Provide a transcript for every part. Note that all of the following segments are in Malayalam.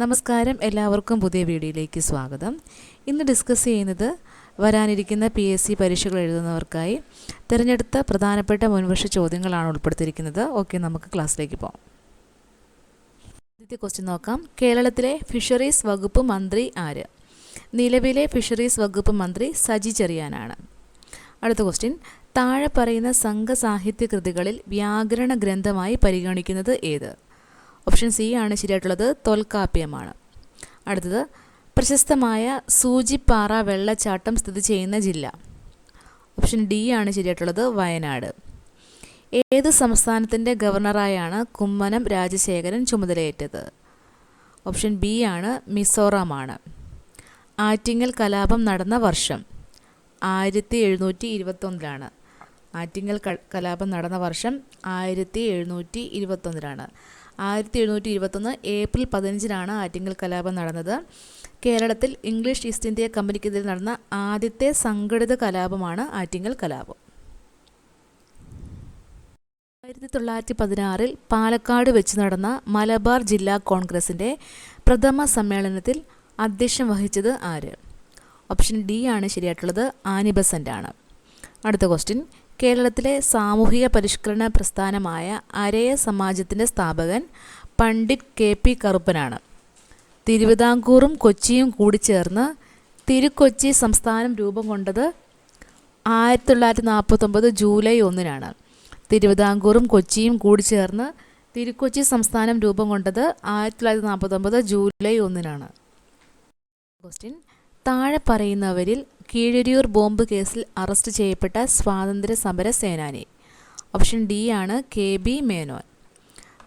നമസ്കാരം. എല്ലാവർക്കും പുതിയ വീഡിയോയിലേക്ക് സ്വാഗതം. ഇന്ന് ഡിസ്കസ് ചെയ്യുന്നത് വരാനിരിക്കുന്ന പി എസ് സി പരീക്ഷകൾ എഴുതുന്നവർക്കായി തിരഞ്ഞെടുത്ത പ്രധാനപ്പെട്ട മുൻവർഷ ചോദ്യങ്ങളാണ് ഉൾപ്പെടുത്തിയിരിക്കുന്നത്. ഓക്കെ നമുക്ക് ക്ലാസ്സിലേക്ക് പോകാം. ആദ്യത്തെ ക്വസ്റ്റ്യൻ നോക്കാം. കേരളത്തിലെ ഫിഷറീസ് വകുപ്പ് മന്ത്രി ആര്? നിലവിലെ ഫിഷറീസ് വകുപ്പ് മന്ത്രി സജി ചെറിയാനാണ്. അടുത്ത ക്വസ്റ്റ്യൻ താഴെ പറയുന്ന സംഘസാഹിത്യ കൃതികളിൽ വ്യാകരണ ഗ്രന്ഥമായി പരിഗണിക്കുന്നത് ഏത്? ഓപ്ഷൻ സി ആണ് ശരിയായിട്ടുള്ളത് തോൽക്കാപ്പ്യമാണ്. അടുത്തത് പ്രശസ്തമായ സൂചിപ്പാറ വെള്ളച്ചാട്ടം സ്ഥിതി ചെയ്യുന്ന ജില്ല. ഓപ്ഷൻ ഡി ആണ് ശരിയായിട്ടുള്ളത് വയനാട്. ഏത് സംസ്ഥാനത്തിന്റെ ഗവർണറായാണ് കുമ്മനം രാജശേഖരൻ ചുമതലയേറ്റത്? ഓപ്ഷൻ ബി ആണ് മിസോറാമാണ്. ആറ്റിങ്ങൽ കലാപം നടന്ന വർഷം ആയിരത്തി എഴുന്നൂറ്റി ഇരുപത്തൊന്നിലാണ് ആറ്റിങ്ങൽ കലാപം നടന്ന വർഷം ആയിരത്തി എഴുന്നൂറ്റി ഇരുപത്തൊന്നിലാണ് ആയിരത്തി എഴുന്നൂറ്റി ഇരുപത്തൊന്ന് ഏപ്രിൽ പതിനഞ്ചിനാണ് ആറ്റിങ്ങൽ കലാപം നടന്നത്. കേരളത്തിൽ ഇംഗ്ലീഷ് ഈസ്റ്റ് ഇന്ത്യ കമ്പനിക്കെതിരെ നടന്ന ആദ്യത്തെ സംഘടിത കലാപമാണ് ആറ്റിങ്ങൽ കലാപം. ആയിരത്തി തൊള്ളായിരത്തി പതിനാറിൽ പാലക്കാട് വെച്ച് നടന്ന മലബാർ ജില്ലാ കോൺഗ്രസിന്റെ പ്രഥമ സമ്മേളനത്തിൽ അധ്യക്ഷം വഹിച്ചത് ആര്? ഓപ്ഷൻ ഡി ആണ് ശരിയായിട്ടുള്ളത് ആനിബസന്റ് ആണ് അടുത്ത ക്വസ്റ്റ്യൻ കേരളത്തിലെ സാമൂഹിക പരിഷ്കരണ പ്രസ്ഥാനമായ അരയ സമാജത്തിന്റെ സ്ഥാപകൻ പണ്ഡിറ്റ് കെ പി കറുപ്പനാണ്. തിരുവിതാംകൂറും കൊച്ചിയും കൂടി ചേർന്ന് തിരുക്കൊച്ചി സംസ്ഥാനം രൂപം കൊണ്ടത് ആയിരത്തി തൊള്ളായിരത്തി നാൽപ്പത്തൊമ്പത് ജൂലൈ ഒന്നിനാണ്. തിരുവിതാംകൂറും കൊച്ചിയും കൂടി ചേർന്ന് തിരുക്കൊച്ചി സംസ്ഥാനം രൂപം കൊണ്ടത് ആയിരത്തി തൊള്ളായിരത്തി നാൽപ്പത്തൊമ്പത് ജൂലൈ ഒന്നിനാണ്. ക്വസ്റ്റ്യൻ താഴെ പറയുന്നവരിൽ കീഴരിയൂർ ബോംബ് കേസിൽ അറസ്റ്റ് ചെയ്യപ്പെട്ട സ്വാതന്ത്ര്യ സമര സേനാനി. ഓപ്ഷൻ ഡി ആണ് K B Menon.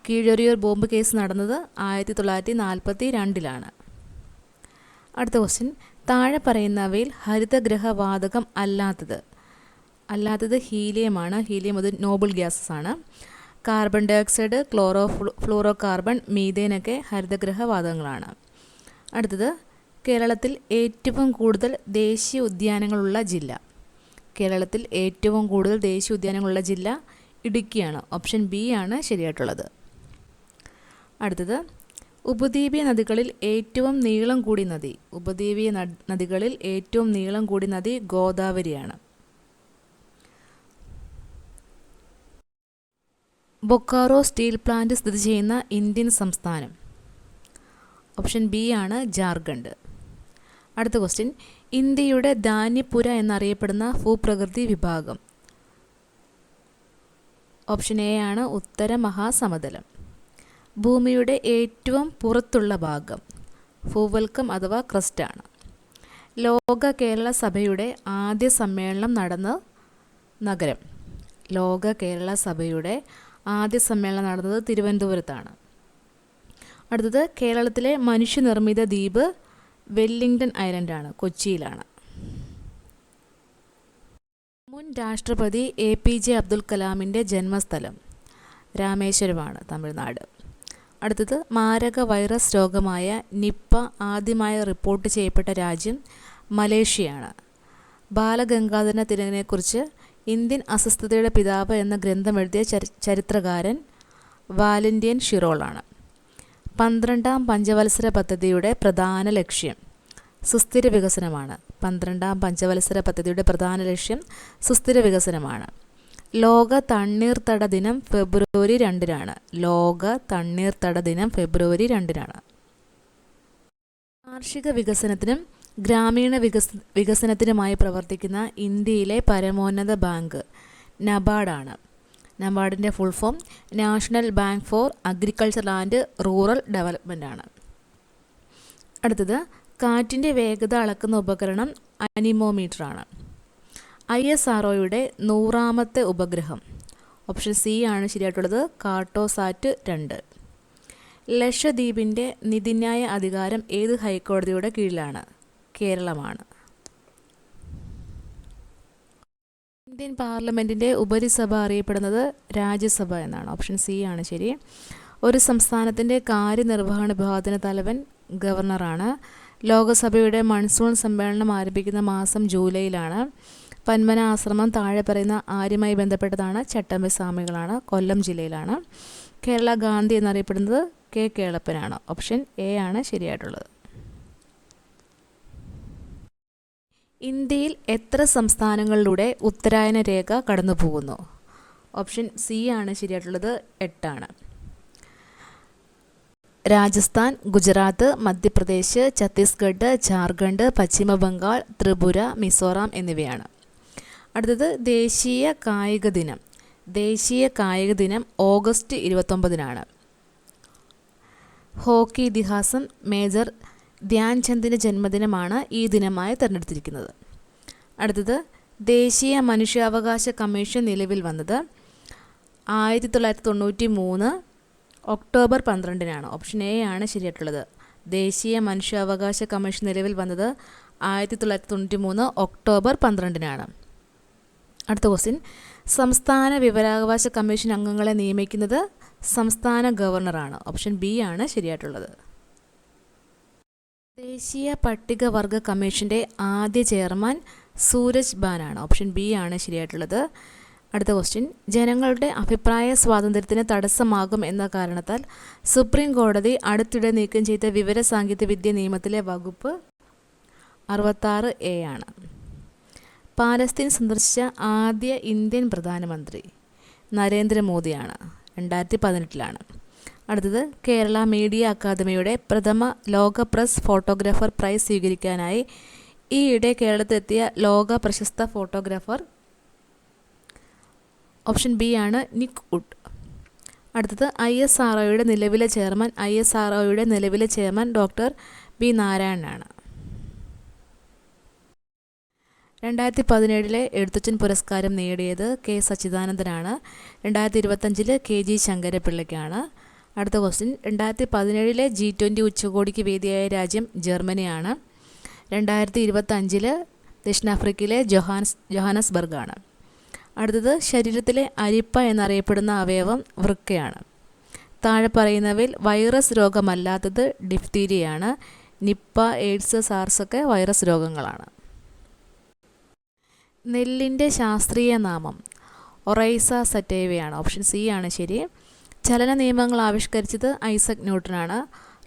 Keezhariyur bomb case നടന്നത് ആയിരത്തി തൊള്ളായിരത്തി നാൽപ്പത്തി രണ്ടിലാണ് അടുത്ത ക്വസ്റ്റ്യൻ താഴെ പറയുന്നവയിൽ ഹരിതഗ്രഹവാതകം അല്ലാത്തത്. അല്ലാത്തത് ഹീലിയമാണ്. ഹീലിയം അത് നോബിൾ ഗ്യാസസ് ആണ്. Carbon dioxide chloro fluoro carbon മീതേനൊക്കെ ഹരിതഗ്രഹവാതകങ്ങളാണ്. അടുത്തത് കേരളത്തിൽ ഏറ്റവും കൂടുതൽ ദേശീയ ഉദ്യാനങ്ങളുള്ള ജില്ല. കേരളത്തിൽ ഏറ്റവും കൂടുതൽ ദേശീയ ഉദ്യാനങ്ങളുള്ള ജില്ല ഇടുക്കിയാണ്. ഓപ്ഷൻ ബി ആണ് ശരിയായിട്ടുള്ളത്. അടുത്തത് ഉപദ്വീപീയ നദികളിൽ ഏറ്റവും നീളം കൂടി നദി. ഉപദ്വീപീയ നദികളിൽ ഏറ്റവും നീളം കൂടി നദി ഗോദാവരിയാണ്. ബൊക്കാറോ സ്റ്റീൽ പ്ലാന്റ് സ്ഥിതി ചെയ്യുന്ന ഇന്ത്യൻ സംസ്ഥാനം. ഓപ്ഷൻ ബി ആണ് ജാർഖണ്ഡ്. അടുത്ത ക്വസ്റ്റ്യൻ ഇന്ത്യയുടെ ധാന്യപുര എന്നറിയപ്പെടുന്ന ഭൂപ്രകൃതി വിഭാഗം. ഓപ്ഷൻ എ ആണ് ഉത്തര മഹാസമതലം. ഭൂമിയുടെ ഏറ്റവും പുറത്തുള്ള ഭാഗം ഭൂവൽക്കം അഥവാ ക്രസ്റ്റാണ് ലോക കേരള സഭയുടെ ആദ്യ സമ്മേളനം നടന്ന നഗരം. ലോക കേരള സഭയുടെ ആദ്യ സമ്മേളനം നടന്നത് തിരുവനന്തപുരത്താണ്. അടുത്തത് കേരളത്തിലെ മനുഷ്യനിർമ്മിത ദ്വീപ് വെല്ലിംഗ്ടൺ ഐലൻഡാണ് കൊച്ചിയിലാണ്. മുൻ രാഷ്ട്രപതി എ പി ജെ അബ്ദുൽ കലാമിന്റെ ജന്മസ്ഥലം രാമേശ്വരമാണ് തമിഴ്നാട്. അടുത്തത് മാരക വൈറസ് രോഗമായ നിപ്പ ആദ്യമായി റിപ്പോർട്ട് ചെയ്യപ്പെട്ട രാജ്യം മലേഷ്യയാണ്. ബാലഗംഗാധര തിലകനെക്കുറിച്ച് ഇന്ത്യൻ അസ്വസ്ഥതയുടെ പിതാവ് എന്ന ഗ്രന്ഥം എഴുതിയ ചരിത്രകാരൻ വാലന്റിയൻ ഷിറോളാണ്. പന്ത്രണ്ടാം പഞ്ചവത്സര പദ്ധതിയുടെ പ്രധാന ലക്ഷ്യം സുസ്ഥിര വികസനമാണ്. പന്ത്രണ്ടാം പഞ്ചവത്സര പദ്ധതിയുടെ പ്രധാന ലക്ഷ്യം സുസ്ഥിര വികസനമാണ്. ലോക തണ്ണീർത്തട ദിനം ഫെബ്രുവരി രണ്ടിനാണ്. ലോക തണ്ണീർത്തട ദിനം ഫെബ്രുവരി രണ്ടിനാണ്. കാർഷിക വികസനത്തിനും ഗ്രാമീണ വികസ വികസനത്തിനുമായി പ്രവർത്തിക്കുന്ന ഇന്ത്യയിലെ പരമോന്നത ബാങ്ക് നബാർഡാണ്. നബാർഡിന്റെ full form national bank for agriculture and rural development ആണ്. അടുത്തത് കാറ്റിന്റെ വേഗത അളക്കുന്ന ഉപകരണം അനിമോമീറ്റർ ആണ്. ഐ എസ് ആർ ഒയുടെ നൂറാമത്തെ ഉപഗ്രഹം. ഓപ്ഷൻ സി ആണ് ശരിയായിട്ടുള്ളത് കാർട്ടോസാറ്റ് രണ്ട്. ലക്ഷദ്വീപിന്റെ നിതിന്യായ അധികാരം ഏത് ഹൈക്കോടതിയുടെ കീഴിലാണ്? കേരളമാണ്. ഇന്ത്യൻ പാർലമെന്റിന്റെ ഉപരിസഭ അറിയപ്പെടുന്നത് രാജ്യസഭ എന്നാണ്. ഓപ്ഷൻ സി ആണ് ശരി. ഒരു സംസ്ഥാനത്തിന്റെ കാര്യനിർവഹണ വിഭാഗത്തിന് തലവൻ ഗവർണറാണ്. ലോകസഭയുടെ മൺസൂൺ സമ്മേളനം ആരംഭിക്കുന്ന മാസം ജൂലൈയിലാണ്. പന്മന ആശ്രമം താഴെ പറയുന്ന ആര്യമായി ബന്ധപ്പെട്ടതാണ് ചട്ടമ്പി സ്വാമികളാണ്. കൊല്ലം ജില്ലയിലാണ്. കേരള ഗാന്ധി എന്നറിയപ്പെടുന്നത് കെ കേളപ്പനാണ്. ഓപ്ഷൻ എ ആണ് ശരിയായിട്ടുള്ളത്. ഇന്ത്യയിൽ എത്ര സംസ്ഥാനങ്ങളിലൂടെ ഉത്തരായന രേഖ കടന്നു പോകുന്നു ഓപ്ഷൻ സി ആണ് ശരിയായിട്ടുള്ളത് എട്ടാണ്. രാജസ്ഥാൻ ഗുജറാത്ത് മധ്യപ്രദേശ് ഛത്തീസ്ഗഡ് ജാർഖണ്ഡ് പശ്ചിമ ബംഗാൾ ത്രിപുര മിസോറാം എന്നിവയാണ്. അടുത്തത് ദേശീയ കായിക ദിനം. ദേശീയ കായിക ദിനം ഓഗസ്റ്റ് ഇരുപത്തൊമ്പതിനാണ്. ഹോക്കി ഇതിഹാസം മേജർ ധ്യാൻചന്ദിന്റെ ജന്മദിനമാണ് ഈ ദിനമായി തിരഞ്ഞെടുത്തിരിക്കുന്നത്. അടുത്തത് ദേശീയ മനുഷ്യാവകാശ കമ്മീഷൻ നിലവിൽ വന്നത് ആയിരത്തി തൊള്ളായിരത്തി തൊണ്ണൂറ്റി മൂന്ന് ഒക്ടോബർ പന്ത്രണ്ടിനാണ്. ഓപ്ഷൻ എ ആണ് ശരിയായിട്ടുള്ളത്. ദേശീയ മനുഷ്യാവകാശ കമ്മീഷൻ നിലവിൽ വന്നത് ആയിരത്തി തൊള്ളായിരത്തി തൊണ്ണൂറ്റി മൂന്ന് ഒക്ടോബർ പന്ത്രണ്ടിനാണ്. അടുത്ത ക്വസ്റ്റ്യൻ സംസ്ഥാന വിവരാവകാശ കമ്മീഷൻ അംഗങ്ങളെ നിയമിക്കുന്നത് സംസ്ഥാന ഗവർണറാണ്. ഓപ്ഷൻ ബി ആണ് ശരിയായിട്ടുള്ളത്. ദേശീയ പട്ടികവർഗ കമ്മീഷന്റെ ആദ്യ ചെയർമാൻ സൂരജ് ബാനാണ്. ഓപ്ഷൻ ബി ആണ് ശരിയായിട്ടുള്ളത്. അടുത്ത ക്വസ്റ്റ്യൻ. ജനങ്ങളുടെ അഭിപ്രായ സ്വാതന്ത്ര്യത്തിന് തടസ്സമാകും എന്ന കാരണത്താൽ സുപ്രീം കോടതി അടുത്തിടെ നീക്കം ചെയ്ത വിവര സാങ്കേതികവിദ്യ നിയമത്തിലെ വകുപ്പ് അറുപത്താറ് എ ആണ്. പാലസ്തീൻ സന്ദർശിച്ച ആദ്യ ഇന്ത്യൻ പ്രധാനമന്ത്രി നരേന്ദ്രമോദിയാണ്. രണ്ടായിരത്തി പതിനെട്ടിലാണ്. അടുത്തത് കേരള മീഡിയ അക്കാദമിയുടെ പ്രഥമ ലോക പ്രസ് ഫോട്ടോഗ്രാഫർ പ്രൈസ് സ്വീകരിക്കാനായി ഈയിടെ കേരളത്തിലെത്തിയ ലോക പ്രശസ്ത ഫോട്ടോഗ്രാഫർ ഓപ്ഷൻ ബി ആണ് നിക് ഉഡ് അടുത്തത് ഐ എസ് ആർ ഒയുടെ നിലവിലെ ചെയർമാൻ ഐ എസ് ആർ ഒയുടെ നിലവിലെ ചെയർമാൻ ഡോക്ടർ ബി നാരായണനാണ്. രണ്ടായിരത്തി പതിനേഴിലെ എഴുത്തച്ഛൻ പുരസ്കാരം നേടിയത് കെ സച്ചിദാനന്ദനാണ്. രണ്ടായിരത്തി ഇരുപത്തഞ്ചിൽ കെ ജി ശങ്കരപിള്ളയ്ക്കാണ് അടുത്ത ക്വസ്റ്റ്യൻ രണ്ടായിരത്തി പതിനേഴിലെ ജി ട്വന്റി ഉച്ചകോടിക്ക് വേദിയായ രാജ്യം ജർമ്മനിയാണ്. രണ്ടായിരത്തി ഇരുപത്തഞ്ചിൽ ദക്ഷിണാഫ്രിക്കയിലെ ജൊഹാൻസ് ജൊഹാനസ്ബർഗാണ്. അടുത്തത് ശരീരത്തിലെ അരിപ്പ എന്നറിയപ്പെടുന്ന അവയവം വൃക്കയാണ്. താഴെ പറയുന്നവയിൽ വൈറസ് രോഗമല്ലാത്തത് ഡിഫ്തീരിയയാണ്. നിപ്പ എയ്ഡ്സ് സാർസ് ഒക്കെ വൈറസ് രോഗങ്ങളാണ്. നെല്ലിന്റെ ശാസ്ത്രീയ നാമം ഒറൈസ സറ്റേവയാണ്. ഓപ്ഷൻ സി ആണ് ശരി. ചലന നിയമങ്ങൾ ആവിഷ്കരിച്ചത് ഐസക് ന്യൂട്ടനാണ്.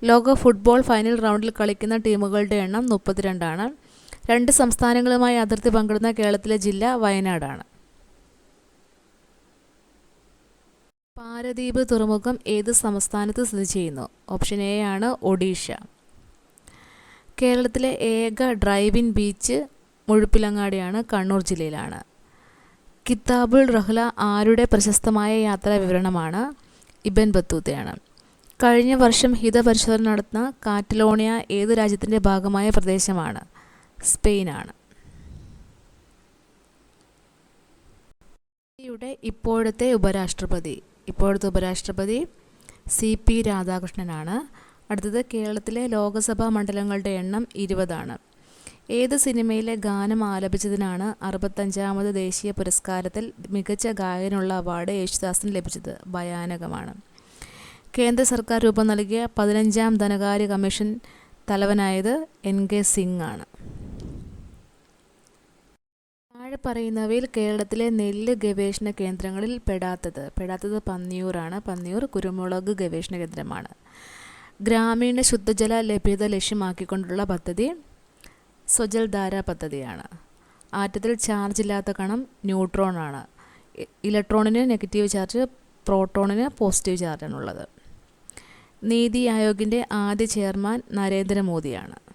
ലോക ഫുട്ബോൾ ഫൈനൽ റൗണ്ടിൽ കളിക്കുന്ന ടീമുകളുടെ എണ്ണം മുപ്പത്തിരണ്ടാണ്. രണ്ട് സംസ്ഥാനങ്ങളുമായി അതിർത്തി പങ്കിടുന്ന കേരളത്തിലെ ജില്ല വയനാടാണ്. പാരദ്വീപ് തുറമുഖം ഏത് സംസ്ഥാനത്ത് സ്ഥിതി ചെയ്യുന്നു? ഓപ്ഷൻ എ ആണ് ഒഡീഷ. കേരളത്തിലെ ഏക ഡ്രൈവിൻ ബീച്ച് മുഴുപ്പിലങ്ങാടിയാണ് കണ്ണൂർ ജില്ലയിലാണ്. കിതാബുൾ റഹ്ല ആരുടെ പ്രശസ്തമായ യാത്രാ വിവരണമാണ് ഇബൻ ബത്തൂത്തയാണ്. കഴിഞ്ഞ വർഷം ഹിതപരിശോധന നടത്തുന്ന കാറ്റലോണിയ ഏത് രാജ്യത്തിന്റെ ഭാഗമായ പ്രദേശമാണ്? സ്പെയിനാണ്. ഇന്ത്യയുടെ ഇപ്പോഴത്തെ ഉപരാഷ്ട്രപതി. ഇപ്പോഴത്തെ ഉപരാഷ്ട്രപതി സി പി രാധാകൃഷ്ണനാണ്. അടുത്തത് കേരളത്തിലെ ലോകസഭാ മണ്ഡലങ്ങളുടെ എണ്ണം ഇരുപതാണ്. ഏത് സിനിമയിലെ ഗാനം ആലപിച്ചതിനാണ് അറുപത്തഞ്ചാമത് ദേശീയ പുരസ്കാരത്തിൽ മികച്ച ഗായകനുള്ള അവാർഡ് യേശുദാസിന് ലഭിച്ചത്? ഭയാനകമാണ്. കേന്ദ്ര സർക്കാർ രൂപം നൽകിയ പതിനഞ്ചാം ധനകാര്യ കമ്മീഷൻ തലവനായത് എൻ. കെ. സിംഗ് ആണ്. താഴെ പറയുന്നവയിൽ കേരളത്തിലെ നെല്ല് ഗവേഷണ കേന്ദ്രങ്ങളിൽ പെടാത്തത്. പെടാത്തത് പന്നിയൂറാണ് പന്നിയൂർ കുരുമുളക് ഗവേഷണ കേന്ദ്രമാണ്. ഗ്രാമീണ ശുദ്ധജല ലഭ്യത ലക്ഷ്യമാക്കിക്കൊണ്ടുള്ള പദ്ധതി സ്വജൽധാര പദ്ധതിയാണ്. ആറ്റത്തിൽ ചാർജ് ഇല്ലാത്ത കണം ന്യൂട്രോൺ ആണ്. ഇലക്ട്രോണിന് നെഗറ്റീവ് ചാർജ് പ്രോട്ടോണിന് പോസിറ്റീവ് ചാർജാണുള്ളത് നീതി ആയോഗിന്റെ ആദ്യ ചെയർമാൻ നരേന്ദ്രമോദിയാണ്.